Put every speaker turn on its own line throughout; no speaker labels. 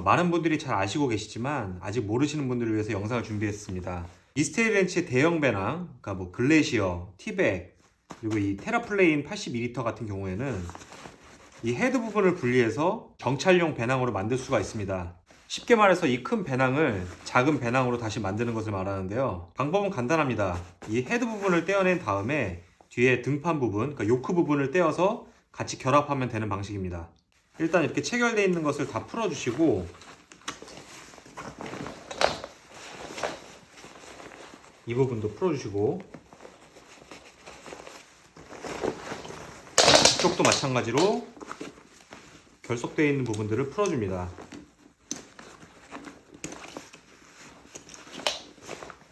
어, 많은 분들이 잘 아시고 계시지만 아직 모르시는 분들을 위해서 영상을 준비했습니다. 이스테리 렌치의 대형 배낭, 그러니까 뭐 글래시어, 티백, 그리고 이 테라플레인 82리터 같은 경우에는 이 헤드 부분을 분리해서 정찰용 배낭으로 만들 수가 있습니다. 쉽게 말해서 이 큰 배낭을 작은 배낭으로 다시 만드는 것을 말하는데요. 방법은 간단합니다. 이 헤드 부분을 떼어낸 다음에 뒤에 등판 부분, 그러니까 요크 부분을 떼어서 같이 결합하면 되는 방식입니다. 일단 이렇게 체결되어 있는 것을 다 풀어주시고 이 부분도 풀어주시고 이쪽도 마찬가지로 결속되어 있는 부분들을 풀어줍니다.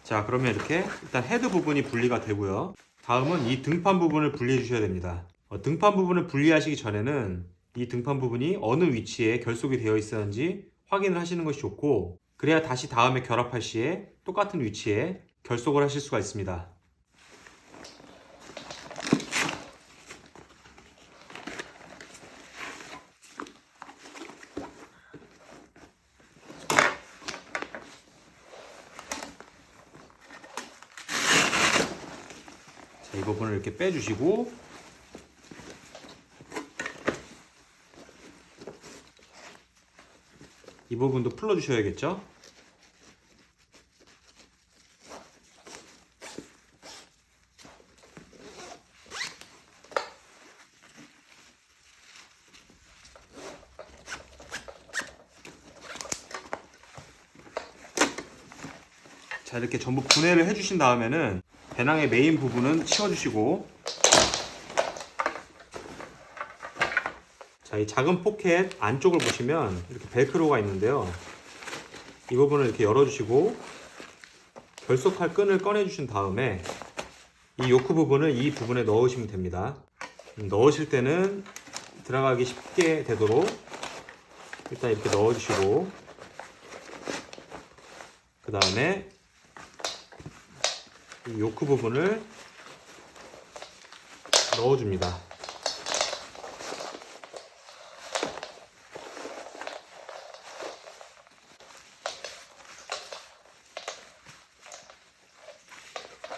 자 그러면 이렇게 일단 헤드 부분이 분리가 되고요. 다음은 이 등판 부분을 분리해 주셔야 됩니다. 어, 등판 부분을 분리하시기 전에는 이 등판 부분이 어느 위치에 결속이 되어 있었는지 확인을 하시는 것이 좋고 그래야 다시 다음에 결합할 시에 똑같은 위치에 결속을 하실 수가 있습니다. 자, 이 부분을 이렇게 빼주시고 이 부분도 풀어주셔야겠죠? 자 이렇게 전부 분해를 해주신 다음에는 배낭의 메인 부분은 치워주시고 자, 이 작은 포켓 안쪽을 보시면 이렇게 벨크로가 있는데요. 이 부분을 이렇게 열어주시고 결속할 끈을 꺼내주신 다음에 이 요크 부분을 이 부분에 넣으시면 됩니다. 음, 넣으실 때는 들어가기 쉽게 되도록 일단 이렇게 넣어주시고 그 다음에 이 요크 부분을 넣어줍니다.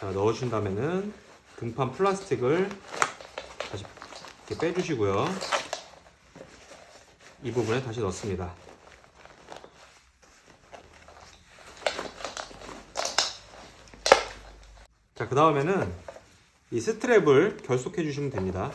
자, 넣어준 다음에는 등판 플라스틱을 다시 이렇게 빼주시고요. 이 부분에 다시 넣습니다. 자, 그 다음에는 이 스트랩을 결속해 주시면 됩니다.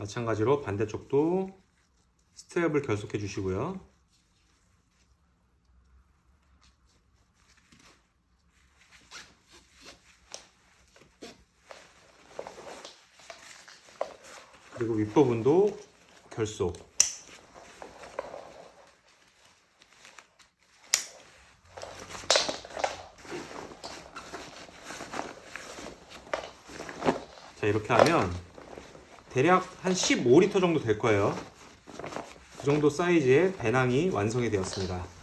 마찬가지로 반대쪽도 스트랩을 결속해 주시고요. 그리고 윗부분도 결속. 자, 이렇게 하면 대략 한 15리터 정도 될 거예요. 그 정도 사이즈의 배낭이 완성이 되었습니다.